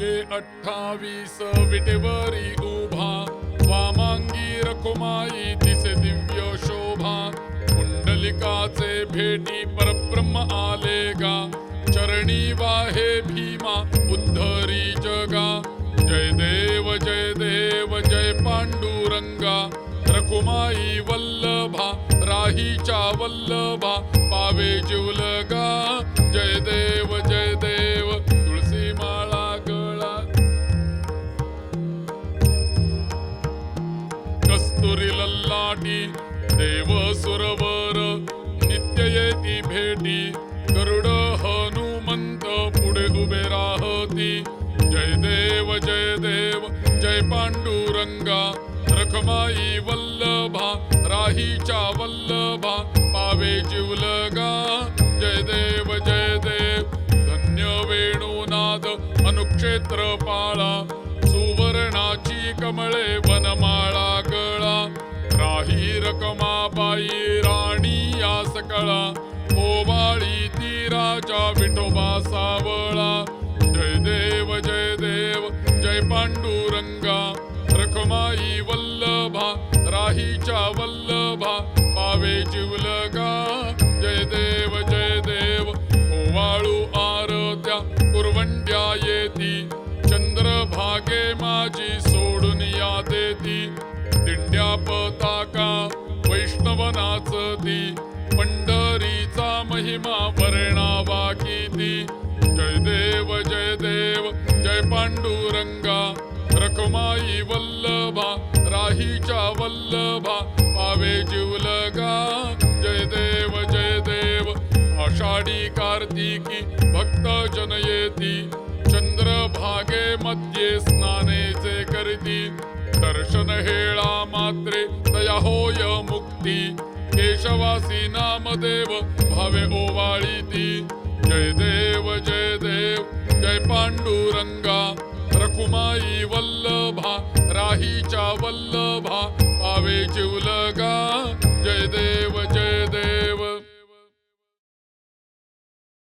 मागे अठ्ठावीस विटेवरी उभा. वामांगी रखुमाई दिसे दिव्य शोभा. कुंडलिकाचे भेटी परब्रह्म आले गा चरणी वाहे भीमा उद्धरी जगा. जय देव जय देव जय पांडुरंगा. रखुमाई वल्लभा राहीच्या वल्लभा. पावे जिवलगा जय देव लल्लाटी देव सुरवर नित्य येती भेटी. गरुड हनुमंत पुढे उभे राहती. जय देव जय देव जय पांडुरंगा. रखमाई वल्लभा राहीच्या वल्लभा पावे जिवलगा. जय देव जय देव धन्य वेणुनाद अनुक्षेत्र पाळा. सुवर्णाची कमळे वनमाळा गळ रकमाबाई राणी या सकळा. ओवाळी ती राजा विठोबा सावळा. जय देव जय देव जय पांडुरंगा. रखमाई वल्लभा राहीच्या वल्लभा पावे जिवलगा. जय देव जय देव ओवाळू आरत्या कुरवंड्या येती. चंद्रभागे माझी सोडून या देती. दिंड्या पता नाचती पंढरीचा महिमा वर्णावा किती. जय देव जय देव जय पांडुरंगा. रखमाई वल्लभा राहीच्या वल्लभा. पावे जिवलगा जय देव जय देव. आषाढी कार्तिकी भक्त जन येती. चंद्रभागे मध्ये स्नानेचे करती. दर्शन हेळा मात्रे या होय मुक्ती। केशवासी नामदेव भावे ओवाळी ती। जय देव जय देव जय पांडुरंगा। रखुमाई वल्लभा राहीच्या वल्लभा भावे जिवलगा